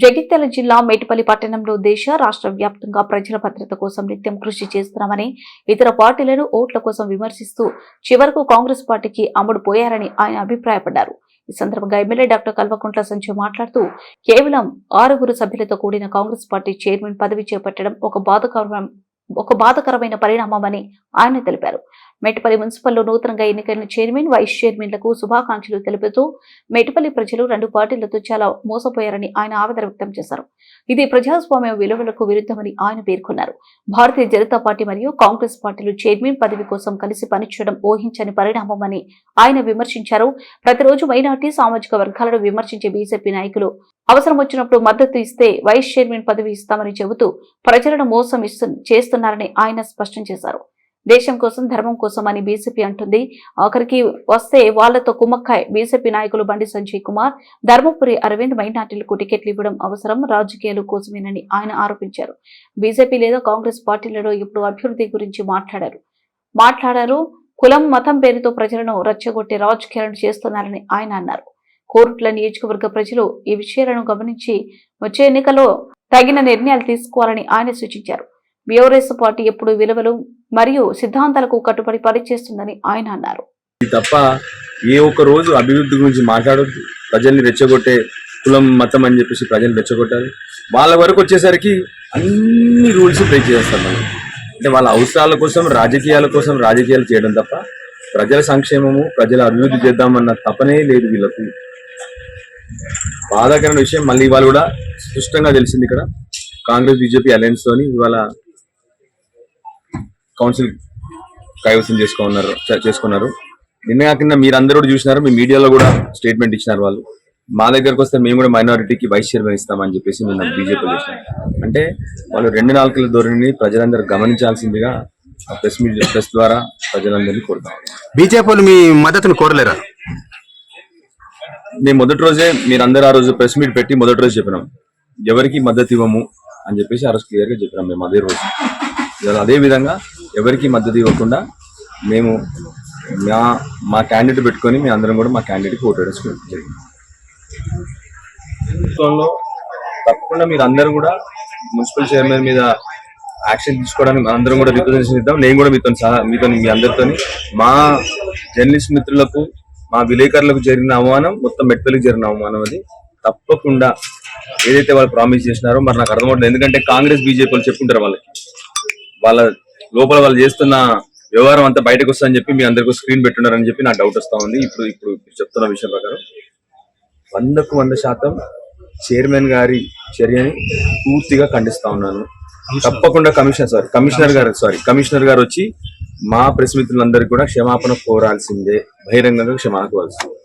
జగిత్యాల జిల్లా మేటిపల్లి పట్టణంలో దేశ రాష్ట్ర వ్యాప్తంగా ప్రజల భద్రత కోసం నిత్యం కృషి చేస్తున్నామని ఇతర పార్టీలను ఓట్ల కోసం విమర్శిస్తూ చివరకు కాంగ్రెస్ పార్టీకి అమ్ముడు పోయారని ఆయన అభిప్రాయపడ్డారు. ఈ సందర్భంగా ఎమ్మెల్యే డాక్టర్ కల్వకుంట్ల సంజయ్ మాట్లాడుతూ కేవలం ఆరుగురు సభ్యులతో కూడిన కాంగ్రెస్ పార్టీ చైర్మన్ పదవి చేపట్టడం ఒక బాధకరం ఒక బాధకరమైన పరిణామమని ఆయన తెలిపారు. మేటపల్లి మున్సిపల్లో నూతనంగా ఎన్నికైన చైర్మన్ వైస్ చైర్మన్లకు శుభాకాంక్షలు తెలుపుతూ మేటపల్లి ప్రజలు రెండు పార్టీలతో చాలా మోసపోయారని ఆయన ఆవేదన వ్యక్తం చేశారు. ఇది ప్రజాస్వామ్య విలువలకు విరుద్ధమని ఆయన పేర్కొన్నారు. భారతీయ జనతా పార్టీ మరియు కాంగ్రెస్ పార్టీలు చైర్మన్ పదవి కోసం కలిసి పనిచేయడం ఊహించని పరిణామమని ఆయన విమర్శించారు. ప్రతిరోజు మైనార్టీ సామాజిక వర్గాలను విమర్శించే బీజేపీ నాయకులు అవసరం వచ్చినప్పుడు మద్దతు ఇస్తే వైస్ చైర్మన్ పదవి ఇస్తామని చెబుతూ ప్రజలను మోసం ఇస్తు చేస్తున్నారని ఆయన స్పష్టం చేశారు. దేశం కోసం ధర్మం కోసం అని బీజేపీ అంటుంది. ఆఖరికి వస్తే వాళ్ళతో కుమ్మక్కాయ్. బీజేపీ నాయకులు బండి సంజయ్ కుమార్ ధర్మపురి అరవింద్ మైనార్టీలకు టికెట్లు ఇవ్వడం అవసరం రాజకీయాలు కోసమేనని ఆయన ఆరోపించారు. బీజేపీ లేదా కాంగ్రెస్ పార్టీలలో ఇప్పుడు అభివృద్ధి గురించి మాట్లాడారు. మాట్లాడారు. కులం మతం పేరుతో ప్రజలను రెచ్చగొట్టే రాజకీయాలను చేస్తున్నారని ఆయన అన్నారు. కోరుట్ల నియోజకవర్గ ప్రజలు ఈ విషయాలను గమనించి వచ్చే ఎన్నికలో తగిన నిర్ణయాలు తీసుకోవాలని ఆయన సూచించారు. బీఆర్ఎస్ పార్టీ ఎప్పుడు విలువలు మరియు సిద్ధాంతాలకు కట్టుబడి పనిచేస్తుందని ఆయన అన్నారు. తప్ప ఏ ఒక్క రోజు అభివృద్ధి గురించి మాట్లాడొద్దు. ప్రజల్ని రెచ్చగొట్టే కులం మతం అని చెప్పేసి ప్రజల్ని రెచ్చగొట్టాలి. వాళ్ళ వరకు వచ్చేసరికి అన్ని రూల్స్ బ్రేక్ చేస్తారు మనం. అంటే వాళ్ళ అవసరాల కోసం రాజకీయాల కోసం రాజకీయాలు చేయడం తప్ప ప్రజల సంక్షేమము ప్రజల అభివృద్ధి చేద్దామన్న తపనే లేదు వీళ్ళకు. బాధాకరమైన విషయం మళ్ళీ ఇవాళ కూడా స్పష్టంగా తెలిసింది ఇక్కడ. కాంగ్రెస్ బీజేపీ అలయన్స్తోని ఇవాళ కౌన్సిల్ కైవసం చేసుకున్నారు చేసుకున్నారు. నిన్న కాకుండా మీరందరూ కూడా చూసినారు మీ మీడియాలో కూడా స్టేట్మెంట్ ఇచ్చినారు వాళ్ళు. మా దగ్గరకు వస్తే మేము కూడా మైనారిటీకి వైస్ చైర్మన్ ఇస్తామని చెప్పేసి నిన్న బీజేపీ చేసినారు. అంటే వాళ్ళు రెండు నాలుగుల ధోరణిని ప్రజలందరూ గమనించాల్సిందిగా ప్రెస్ మీడియా ప్రెస్ ద్వారా ప్రజలందరినీ కోరుతాం. బీజేపీ మీ మద్దతును కోరలేరా? మేము మొదటి రోజే మీరందరూ ఆ రోజు ప్రెస్ మీట్ పెట్టి మొదటి రోజు చెప్పినాం. ఎవరికి మద్దతు ఇవ్వము అని చెప్పేసి ఆ రోజు క్లియర్గా చెప్పినాం మేము అదే రోజు. అదే విధంగా ఎవరికి మద్దతు ఇవ్వకుండా మేము మా మా క్యాండిడేట్ పెట్టుకొని మేము అందరం కూడా మా క్యాండిడేట్కి ఓటు వేసుకోవడం జరిగింది. ప్రభుత్వంలో తప్పకుండా మీరు అందరూ కూడా మున్సిపల్ చైర్మన్ మీద యాక్షన్ తీసుకోవడానికి అందరం కూడా రిప్రజెంటేషన్ ఇద్దాం. నేను కూడా మీతో సహా మీతో మీ అందరితో మా జర్నలిస్ట్ మిత్రులకు మా విలేకరులకు జరిగిన అవమానం మొత్తం మెట్పల్లికి జరిగిన అవమానం అది. తప్పకుండా ఏదైతే వాళ్ళు ప్రామిస్ చేసినారో మరి నాకు అర్థమవుతుంది ఎందుకంటే కాంగ్రెస్ బీజేపీ వాళ్ళు చెప్పుంటారు వాళ్ళకి. వాళ్ళ లోపల వాళ్ళు చేస్తున్న వ్యవహారం అంతా బయటకు వస్తుందని చెప్పి మీ అందరికీ స్క్రీన్ పెట్టున్నారని చెప్పి నాకు డౌట్ వస్తా ఉంది. ఇప్పుడు ఇప్పుడు చెప్తున్న విషయం ప్రకారం. వందకు వంద శాతం చైర్మన్ గారి చర్యని పూర్తిగా ఖండిస్తా ఉన్నాను. తప్పకుండా కమిషనర్ సారీ కమిషనర్ గారు సారీ కమిషనర్ గారు వచ్చి మా ప్రెస్ మిత్రులందరికీ కూడా క్షమాపణ కోరాల్సిందే. బహిరంగంగా క్షమాపణ కోరాల్సిందే.